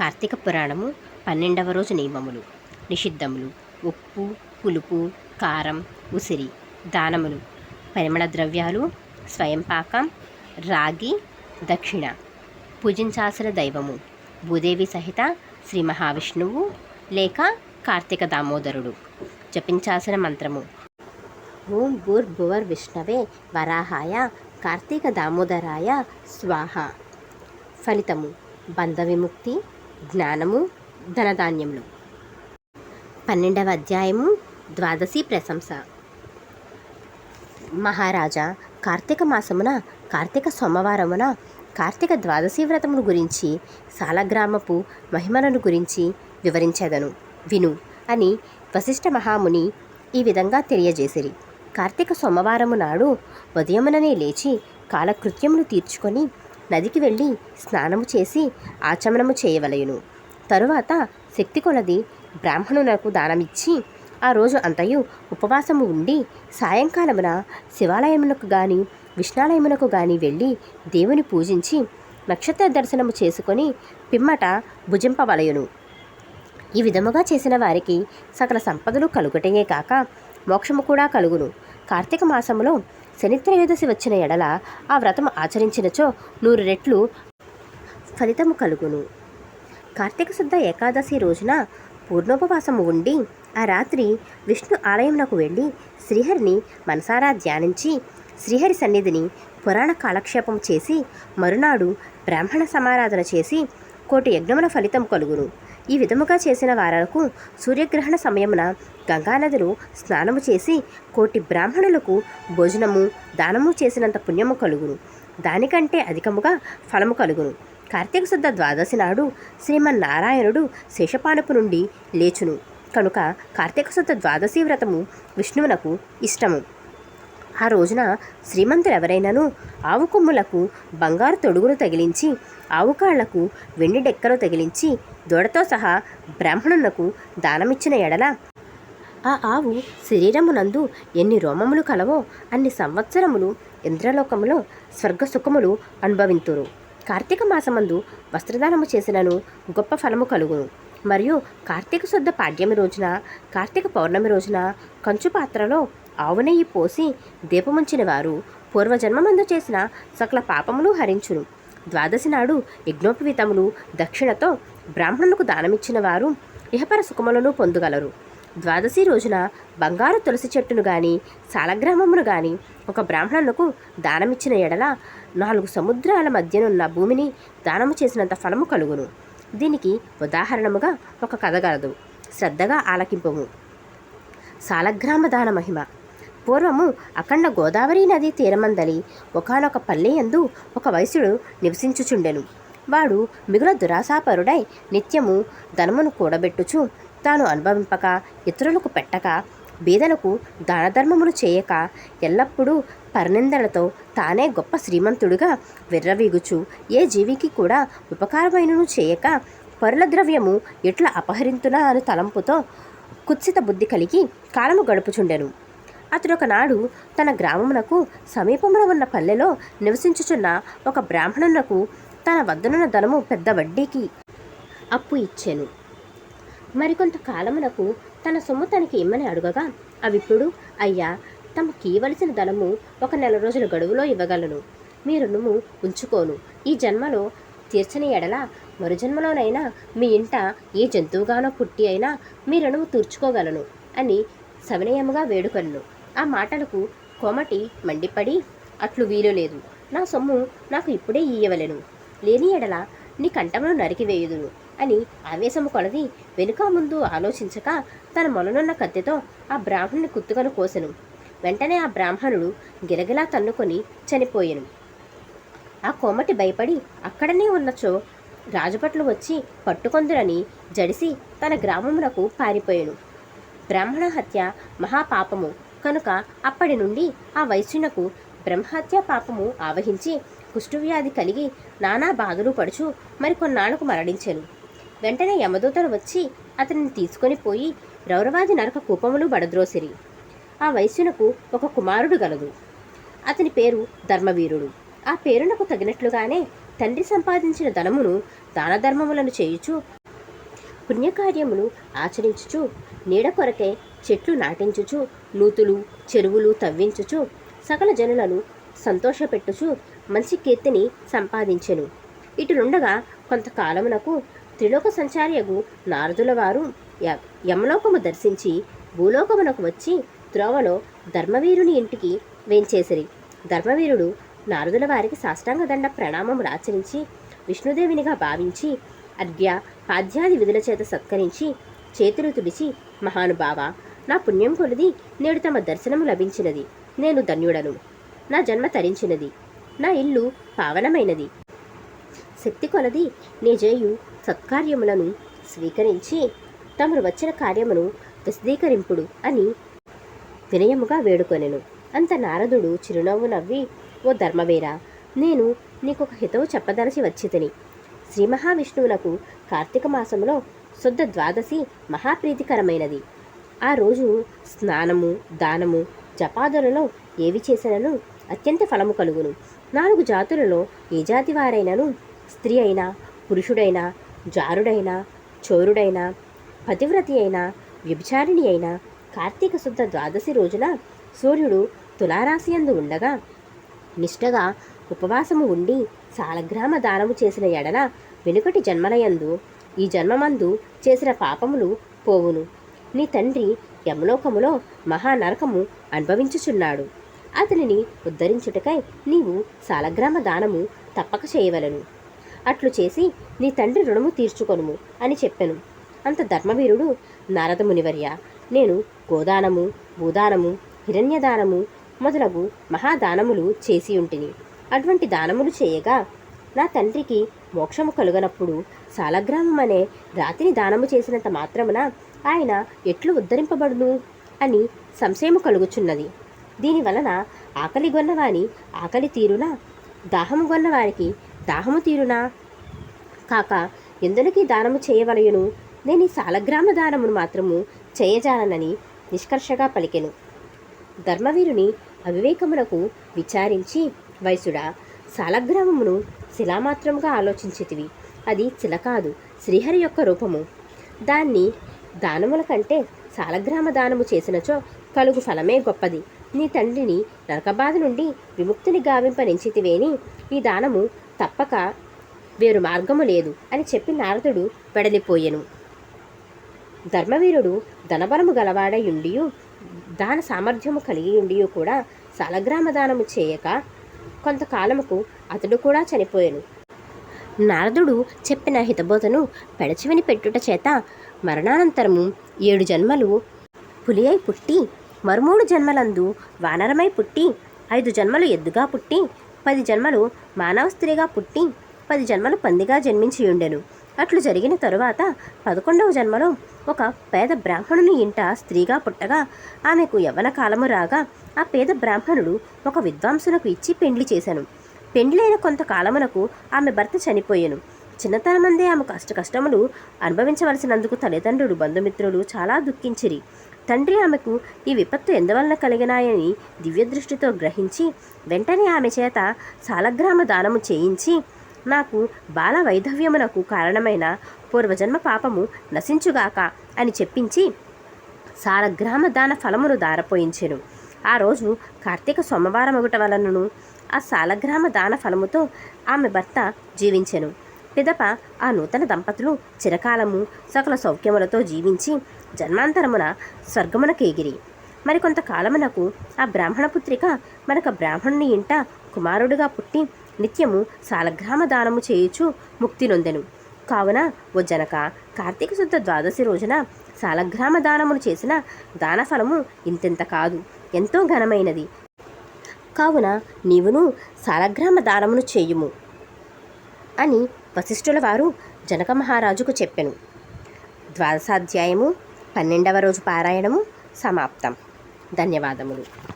కార్తీక పురాణము పన్నెండవ రోజు నియమములు. నిషిద్ధములు ఉప్పు పులుపు కారం ఉసిరి దానములు పరిమళ ద్రవ్యాలు స్వయంపాకం రాగి దక్షిణ. పూజించాల్సిన దైవము భూదేవి సహిత శ్రీ మహావిష్ణువు లేక కార్తీక దామోదరుడు. జపించాల్సిన మంత్రము. ఓం భూర్భువర్ విష్ణవే వరాహాయ కార్తీక దామోదరాయ స్వాహ. ఫలితము. బంధ విముక్తి జ్ఞానము ధనధాన్యములు. పన్నెండవ అధ్యాయము ద్వాదశి ప్రశంస. మహారాజా కార్తీక మాసమున కార్తీక సోమవారమున కార్తీక ద్వాదశి వ్రతమును గురించి సాలగ్రామపు మహిమలను గురించి వివరించేదను. విను అని వశిష్ఠ మహాముని ఈ విధంగా తెలియజేసిరి. కార్తీక సోమవారము నాడు ఉదయముననే లేచి కాలకృత్యములు తీర్చుకొని నదికి వెళ్ళి స్నానము చేసి ఆచమనము చేయవలయును తరువాత శక్తి కొలది బ్రాహ్మణునకు దానమిచ్చి ఆ రోజు అంతయు ఉపవాసము ఉండి సాయంకాలమున శివాలయమునకు గాని విష్ణాలయమునకు గాని వెళ్ళి దేవుని పూజించి నక్షత్ర దర్శనము చేసుకొని పిమ్మట భుజింపవలయును ఈ విధముగా చేసిన వారికి సకల సంపదలు కలుగుటయే కాక మోక్షము కూడా కలుగును. కార్తీక మాసములో శనిత్రయోదశి వచ్చిన ఎడల ఆ వ్రతం ఆచరించినచో నూరు రెట్లు ఫలితము కలుగును. కార్తీక శుద్ధ ఏకాదశి రోజున పూర్ణోపవాసము ఉండి ఆ రాత్రి విష్ణు ఆలయంలోకి వెళ్ళి శ్రీహరిని మనసారా ధ్యానించి శ్రీహరి సన్నిధిని పురాణ కాలక్షేపం చేసి మరునాడు బ్రాహ్మణ సమారాధన చేసి కోటి యజ్ఞముల ఫలితం కలుగును. ఈ విధముగా చేసిన వారకు సూర్యగ్రహణ సమయమున గంగానదిలో స్నానము చేసి కోటి బ్రాహ్మణులకు భోజనము దానము చేసినంత పుణ్యము కలుగును. దానికంటే అధికముగా ఫలము కలుగును. కార్తీక శుద్ధ ద్వాదశి నాడు శ్రీమన్నారాయణుడు శేషపానపు నుండి లేచును. కనుక కార్తీక శుద్ధ ద్వాదశి వ్రతము విష్ణువునకు ఇష్టము. ఆ రోజున శ్రీమంతులెవరైనాను ఆవు కొమ్ములకు బంగారు తొడుగును తగిలించి ఆవు కాళ్ళకు వెండి డెక్కలు తగిలించి దూడతో సహా బ్రాహ్మణునకు దానమిచ్చిన ఎడల. ఆ ఆవు శరీరమునందు ఎన్ని రోమములు కలవో అన్ని సంవత్సరములు ఇంద్రలోకములో స్వర్గసుఖములు అనుభవింతురు. కార్తీక మాసమందు వస్త్రదానము చేసినను గొప్ప ఫలము కలుగును. మరియు కార్తీక శుద్ధ పాడ్యమి రోజున కార్తీక పౌర్ణమి రోజున కంచు పాత్రలో ఆవు నెయ్యి పోసి దీపముంచిన వారు పూర్వజన్మమందు చేసిన సకల పాపములు హరించును. ద్వాదశి నాడు యజ్ఞోపవీతములు దక్షిణతో బ్రాహ్మణులకు దానమిచ్చిన వారు ఇహపర సుఖములను పొందగలరు. ద్వాదశి రోజున బంగారు తులసి చెట్టును గాని సాలగ్రామమును గాని ఒక బ్రాహ్మణులకు దానమిచ్చిన ఎడల నాలుగు సముద్రాల మధ్యనున్న భూమిని దానము చేసినంత ఫలము కలుగును. దీనికి ఉదాహరణముగా ఒక కథ కలదు శ్రద్ధగా ఆలకింపము. సాలగ్రామ దాన మహిమ. పూర్వము అఖండ గోదావరి నది తీరమందలి. ఒకనొక పల్లె యందు ఒక వైశ్యుడు నివసించుచుండెను. వాడు మిగుల దురాశాపరుడై నిత్యము ధనమును కూడబెట్టుచు తాను అనుభవింపక ఇతరులకు పెట్టక బీదలకు దానధర్మములు చేయక ఎల్లప్పుడూ పరనిందలతో తానే గొప్ప శ్రీమంతుడుగా విర్రవీగుచు ఏ జీవికి కూడా ఉపకారమైనను చేయక పరుల ద్రవ్యము ఎట్లా అపహరింతునా అని తలంపుతో కుత్సిత బుద్ధి కలిగి కాలము గడుపుచుండెను. అతడు ఒకనాడు తన గ్రామమునకు సమీపమున ఉన్న పల్లెలో నివసించుచున్న ఒక బ్రాహ్మణునకు తన వద్దనున్న ధనము పెద్ద వడ్డీకి అప్పు ఇచ్చాను. మరికొంత కాలమునకు తన సొమ్ము తనకి ఇమ్మని అడుగగా అవిప్పుడు అయ్యా తమకి ఇవ్వవలసిన ధనము ఒక నెల రోజుల గడువులో ఇవ్వగలను. మీ రుణము ఉంచుకోను. ఈ జన్మలో తీర్చని ఎడల మరుజన్మలోనైనా మీ ఇంట ఏ జంతువుగానో పుట్టి అయినా మీ రుణము తీర్చుకోగలను అని సవినయముగా వేడుకొను ఆ మాటలకు కోమటి మండిపడి అట్లు వీలు లేదు. నా సొమ్ము నాకు ఇప్పుడే ఇయ్యవలెను. లేని ఎడల నీ కంఠమును నరికివేయుదును అని ఆవేశము కొలది వెనుక ముందు ఆలోచించక తన మొలనున్న కత్తితో ఆ బ్రాహ్మణుని కుత్తుకను కోసెను. వెంటనే ఆ బ్రాహ్మణుడు గిలగిలా తన్నుకొని చనిపోయాను. ఆ కోమటి భయపడి అక్కడనే ఉన్నచో రాజభట్లు వచ్చి పట్టుకొందురని జడిసి తన గ్రామమునకు పారిపోయాను. బ్రాహ్మణ హత్య మహాపాపము. కనుక అప్పటి నుండి ఆ వైశ్యునకు బ్రహ్మహత్య పాపము ఆవహించి కుష్ఠవ్యాధి కలిగి నానా బాధలు పడుచు మరికొన్నాళ్ళకు మరణించాను. వెంటనే యమదూతలు వచ్చి అతనిని తీసుకొని పోయి రౌరవాది నరక కూపములు బడద్రోసిరి. ఆ వైశ్యునకు ఒక కుమారుడు గలదు. అతని పేరు ధర్మవీరుడు. ఆ పేరునకు తగినట్లుగానే తండ్రి సంపాదించిన ధనమును దాన ధర్మములను చేయుచు పుణ్యకార్యములు ఆచరించుచు నీడ కొరకే చెట్లు నాటించుచు నూతులు చెరువులు తవ్వించుచు సకల జనులను సంతోషపెట్టుచు మంచి కీర్తిని సంపాదించెను. ఇటునుండగా కొంతకాలమునకు త్రిలోక సంచార్యగు నారదుల వారు య- యమలోకము దర్శించి భూలోకమునకు వచ్చి త్రోవలో ధర్మవీరుని ఇంటికి వేంచేసిరి. ధర్మవీరుడు నారదుల వారికి సాష్టాంగ దండ ప్రణామములు ఆచరించి విష్ణుదేవినిగా భావించి అర్ఘ్య పాద్యాది విధుల చేత సత్కరించి చేతులు తుడిచి మహానుభావ నా పుణ్యం కొలిది నేడు తమ దర్శనము లభించినది. నేను ధన్యుడను. నా జన్మ తరించినది. నా ఇల్లు పావనమైనది. శక్తి కొలది నిజయు సత్కార్యములను స్వీకరించి తమరు వచ్చిన కార్యమును విశదీకరింపుడు అని వినయముగా వేడుకొనెను. అంత నారదుడు చిరునవ్వు నవ్వి ఓ ధర్మవీర నేను నీకొక హితవు చెప్పదలసి వచ్చితిని. శ్రీ మహావిష్ణువునకు కార్తీక మాసములో శుద్ధ ద్వాదశి మహాప్రీతికరమైనది. ఆ రోజు స్నానము దానము జపాదులలో ఏవి చేసినను అత్యంత ఫలము కలుగును. నాలుగు జాతులలో ఏ జాతి వారైనను స్త్రీ అయినా పురుషుడైనా జారుడైనా చోరుడైనా పతివ్రతి అయినా వ్యభిచారిణి అయినా కార్తీక శుద్ధ ద్వాదశి రోజున సూర్యుడు తులారాశి యందు ఉండగా నిష్టగా ఉపవాసము ఉండి సాలగ్రామ దానము చేసిన ఎడల వెనుకటి జన్మలయందు ఈ జన్మమందు చేసిన పాపములు పోవును. నీ తండ్రి యమలోకములో మహానరకము అనుభవించుచున్నాడు. అతనిని ఉద్ధరించుటకై నీవు సాలగ్రామ దానము తప్పక చేయవలను. అట్లు చేసి నీ తండ్రి రుణము తీర్చుకొనుము అని చెప్పెను. అంత ధర్మవీరుడు నారద మునివర్య నేను గోదానము భూదానము హిరణ్యదానము మొదలగు మహాదానములు చేసి ఉంటిని. అటువంటి దానములు చేయగా నా తండ్రికి మోక్షము కలుగనప్పుడు సాలగ్రామం అనే రాతిని దానము చేసినంత మాత్రమున ఆయన ఎట్లు ఉద్ధరింపబడును? అని సంశయము కలుగుచున్నది. దీని వలన ఆకలి గొన్నవాని ఆకలి తీరునా? దాహము గొన్నవారికి దాహము తీరునా? కాక ఎందులకి దానము చేయవలయును? నేను ఈ సాలగ్రామ దానమును మాత్రము చేయజాలనని నిష్కర్షగా పలికెను. ధర్మవీరుని అవివేకమునకు విచారించి వైసుడా సాలగ్రామమును శిలామాత్రముగా ఆలోచించితివి అది శిల కాదు శ్రీహరి యొక్క రూపము. దాన్ని దానముల కంటే సాలగ్రామ దానము చేసినచో కలుగు ఫలమే గొప్పది. నీ తండ్రిని నరకబాధ నుండి విముక్తిని గావింపనించితివేని ఈ దానము తప్పక వేరు మార్గము లేదు అని చెప్పి నారదుడు వెడలిపోయెను. ధర్మవీరుడు ధనబలము గలవాడై దాన సామర్థ్యము కలిగి ఉండియు కూడా సాలగ్రామ దానము చేయక కొంతకాలముకు అతడు కూడా చనిపోయాను. నారదుడు చెప్పిన హితబోధను పెడచివిని పెట్టుట చేత మరణానంతరము ఏడు జన్మలు పులి అయి పుట్టి మరుమూడు జన్మలందు వానరమై పుట్టి ఐదు జన్మలు ఎద్దుగా పుట్టి పది జన్మలు మానవ స్త్రీగా పుట్టి పది జన్మలు పందిగా జన్మించి ఉండెను అట్లు జరిగిన తరువాత పదకొండవ జన్మలో ఒక పేద బ్రాహ్మణుని ఇంట స్త్రీగా పుట్టగా ఆమెకు యవ్వన కాలము రాగా ఆ పేద బ్రాహ్మణుడు ఒక విద్వాంసునకు ఇచ్చి పెండ్లి చేశాను పెండ్లైన కొంతకాలమునకు ఆమె భర్త చనిపోయెను. చిన్నతనమందే ఆమె కష్ట కష్టములు అనుభవించవలసినందుకు తల్లిదండ్రులు బంధుమిత్రులు చాలా దుఃఖించిరి. తండ్రి ఆమెకు ఈ విపత్తు ఎందువలన కలిగినాయని దివ్యదృష్టితో గ్రహించి వెంటనే ఆమె చేత సాలగ్రామ దానము చేయించి నాకు బాల వైధవ్యమునకు కారణమైన పూర్వజన్మ పాపము నశించుగాక అని చెప్పించి సాలగ్రామ దాన ఫలమును దారపోయించెను. ఆ రోజు కార్తీక సోమవారం ఒకట వలనను ఆ సాలగ్రామ దాన ఫలముతో ఆమె భర్త జీవించెను. పిదప ఆ నూతన దంపతులు చిరకాలము సకల సౌఖ్యములతో జీవించి జన్మాంతరమున స్వర్గమునకేగిరి మరికొంత కాలమునకు ఆ బ్రాహ్మణ పుత్రిక మనక బ్రాహ్మణుని ఇంట కుమారుడుగా పుట్టి నిత్యము సాలగ్రామ దానము చేయుచు ముక్తి నొందెను. కావున ఓ జనక కార్తీక శుద్ధ ద్వాదశి రోజున సాలగ్రామ దానములు చేసిన దానఫలము ఇంతెంత కాదు ఎంతో ఘనమైనది. కావున నీవును సాలగ్రామ దానమును చేయుము అని వశిష్ఠుల వారు జనక మహారాజుకు చెప్పెను. ద్వాదశాధ్యాయము పన్నెండవ రోజు పారాయణము సమాప్తం. ధన్యవాదములు.